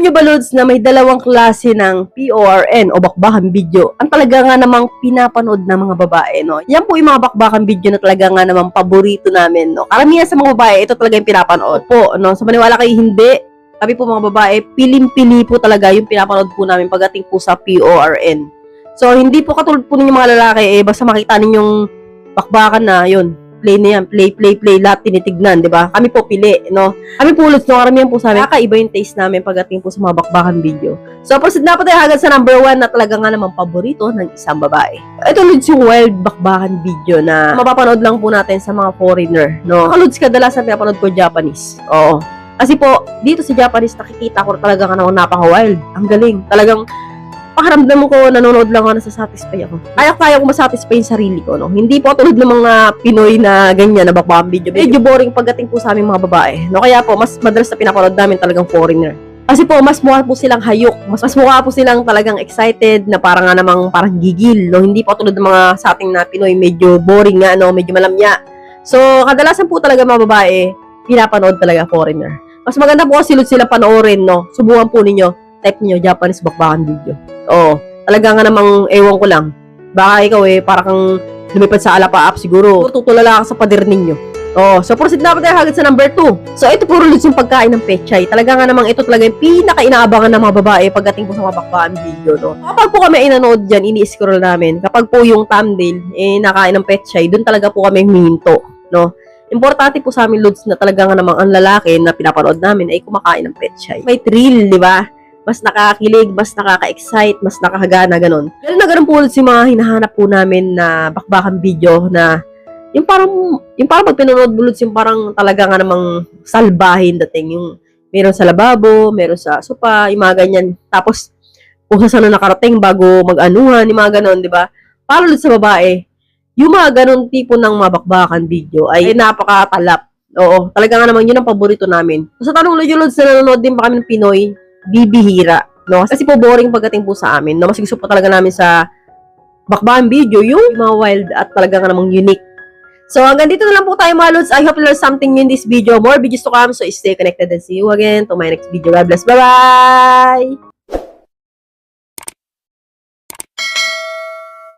Alam nyo ba, Lods, na may dalawang klase ng PORN o bakbakan video ang talaga nga namang pinapanood ng mga babae, no? Yan po yung mga bakbakan video na talaga nga namang paborito namin, no? Karamihan sa mga babae, ito talaga yung pinapanood po, no? Sa maniwala kayo hindi, kami po mga babae, pilim-pili po talaga yung pinapanood po namin pagdating po sa PORN. So, hindi po katulad po ninyo mga lalaki, eh, basta makita ninyong bakbakan na, yun, play na yan, play, play, play, lahat tinitignan, di ba? Kami po pili, no? Kami po ulit, no, karamihan po sa amin, kakaiba yung taste namin pagdating po sa mga bakbakan video. So, proceed na po tayo agad sa number one na talaga nga naman paborito ng isang babae. Ito, Lods, yung wild bakbakan video na mapapanood lang po natin sa mga foreigner, no? Mga Lods, kadalasan pinapanood ko Japanese. Oo. Kasi po, dito sa Japanese, nakikita ko talaga nga naman napaka-wild. Ang galing. Talagang, pakaramdam ko, nanonood lang ako, nasasatisfy ako. Kaya-kaya ko masatisfy yung sarili ko, no? Hindi po tulad ng mga Pinoy na ganyan, na bakbang video. Medyo boring pagdating po sa aming mga babae, no? Kaya po, mas madalas na pinapanood namin talagang foreigner. Kasi po, mas mukha po silang hayok. Mas, mas mukha po silang talagang excited na parang nga namang parang gigil, no? Hindi po tulad ng mga sa ating na Pinoy, medyo boring nga, no? Medyo malamya. So, kadalasan po talaga mga babae, pinapanood talaga foreigner. Mas maganda po kasi sila panoorin, no? Subukan po ninyo, type niyo Japanese bakbakan video. Oo. Talaga nga namang ewan ko lang. Baka ikaw eh, parang kang lumipad sa alapa app siguro. Tutulala ka sa pader ninyo. Oo. So, proceed na tayo hagad sa number 2. So, ito puro luts yung pagkain ng pechay. Talaga nga namang ito talaga yung pinaka-inaabangan ng mga babae pagdating po sa mga bakbakan video, no? Kapag po kami inanood dyan, ini-scroll namin. Kapag po yung thumbnail, eh, nakain ng pechay, dun talaga po kami huminto, no? Importante po sa amin, Lods, na talaga nga namang ang lalaki na pinapanood namin ay kumakain ng pechay. May thrill, di ba? Mas nakakakilig, mas nakaka-excite, mas nakakagana, ganun. Ganun na ganun po yung mga hinahanap po namin na bakbakan video na yung parang, yung parang pag pinanood bulot yung parang talaga nga namang salbahin dating yung meron sa lababo, meron sa sopa, yung mga ganyan. Tapos, kung saan na nakarating bago mag-anuhan, yung mga ganun, di ba? Para sa babae, yung mga ganun tipo ng mga bakbakan video ay napakatalap. Oo, talaga nga naman yun ang paborito namin. Sa tanong Lodyo Lods, na nanonood din pa kami ng Pinoy, bibihira. No? Kasi po boring pagdating po sa amin. No? Mas gusto po talaga namin sa bakbakan video, yung mga wild at talaga nga namang unique. So, hanggang dito na lang po tayo mga Lods. I hope you learned something new in this video. More videos to come. So, stay connected and see you again to my next video. God bless. Bye-bye!